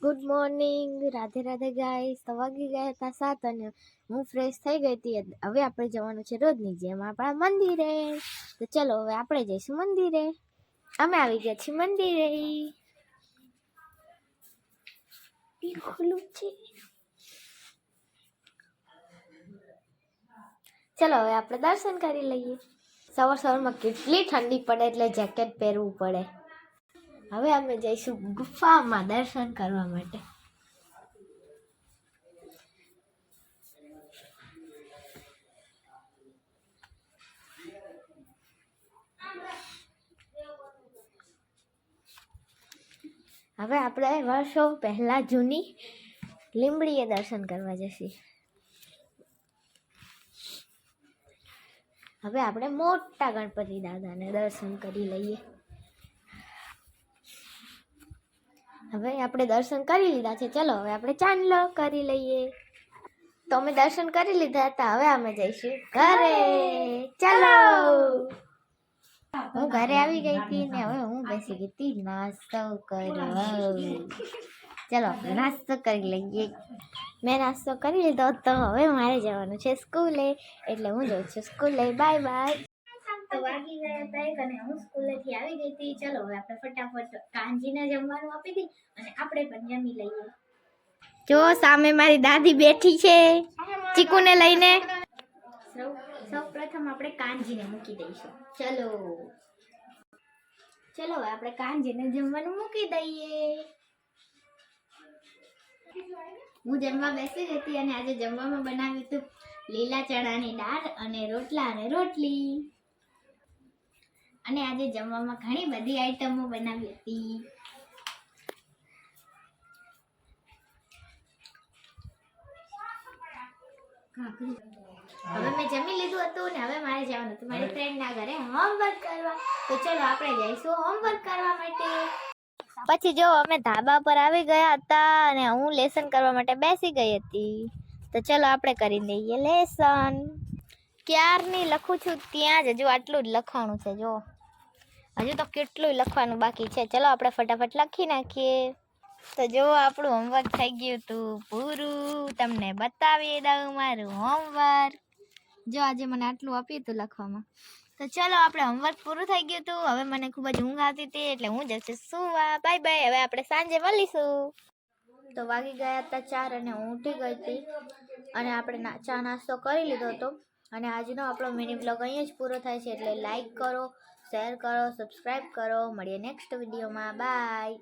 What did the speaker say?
Good morning Radhe Radhe guys તો વાગી ગયા હતા સાત અને હું ફ્રેશ થઈ ગઈ હતી. હવે આપણે જવાનું છે રોજની જેમ આપણા મંદિરે. તો ચલો હવે આપણે જઈશું મંદિરે. અમે આવી ગયા છીએ મંદિરે. ચલો હવે આપણે દર્શન કરી લઈએ. સવાર સવારમાં કેટલી ઠંડી પડે એટલે જેકેટ પહેરવું પડે. હવે અમે જઈશું ગુફામાં દર્શન કરવા માટે. હવે આપણે વર્ષો પહેલા જૂની લીંબડીએ દર્શન કરવા જઈશું. હવે આપણે મોટા ગણપતિ દાદાને દર્શન કરી લઈએ. હવે આપણે દર્શન કરી લીધા છે. ચલો, હવે આપણે ચાંદલો કરી લઈએ. તો અમે દર્શન કરી લીધા હતા. હવે અમે જઈશું ઘરે. ચલો. હું ઘરે આવી ગઈ હતી ને હવે હું બેસી ગઈ હતી. નાસ્તો કરવા. ચલો નાસ્તો કરી લઈએ. મેં નાસ્તો કરી લીધો તો હવે મારે જવાનું છે સ્કૂલે. એટલે હું જઉં છું સ્કૂલે. Bye bye. તો વાગી ગયા હતા એક અને હું સ્કૂલેથી આવી ગઈ હતી. ચલો હવે આપણે ફટાફટ કાંજીને જમવાનું આપી દી અને આપણે પણ જમી લઈએ. જો સામે મારી દાદી બેઠી છે. ચીકુને લઈને. સૌ પ્રથમ આપણે કાંજીને મૂકી દઈશું. ચલો. ચલો હવે આપણે કાંજીને જમવાનું મૂકી દઈએ. હું જમવા બેસી ગઈ હતી અને આજે જમવામાં બનાવ્યું હતું લીલા ચણાની દાળ અને રોટલા અને રોટલી. અને આજે જમવામાં ઘણી બધી આઈટમો બનાવી હતી. હવે મેં જમી લીધું હતું ને હવે મારે જવાનું હતું. મારી ફ્રેન્ડના ઘરે હોમવર્ક કરવા. તો ચલો આપણે જઈશું હોમવર્ક કરવા માટે. પછી જો અમે ધાબા પર આવી ગયા હતા અને હું લેસન કરવા માટે બેસી ગઈ હતી. તો ચલો આપણે કરી લઈએ લેસન ક્યારની લખું છું? ત્યાં જ હજુ આટલું જ લખાણું છે જો. હજુ તો કેટલું લખવાનું બાકી છે. ચલો આપણે ફટાફટ લખી નાખીએ. તો જો આપણું હોમવર્ક થઈ ગયું હતું પૂરું. તમને બતાવી દઉં મારું હોમવર્ક જો આજે મને આટલું આપ્યું હતું લખવામાં. તો ચલો આપણે હોમવર્ક પૂરું થઈ ગયું હતું હવે મને ખૂબ જ ઊંઘ આવતી હતી એટલે હું જશે સુવા. બાય બાય હવે આપણે સાંજે મળીશું. તો વાગી ગયા હતા ચાર અને હું ઉઠી ગઈ હતી અને આપણે ચા નાસ્તો કરી લીધો હતો. અને આજનો આપણો મિની બ્લોગ અહીંયા જ પૂરો થાય છે, એટલે લાઈક કરો શેર કરો સબસ્ક્રાઈબ કરો. મળીએ નેક્સ્ટ વિડીયોમાં બાય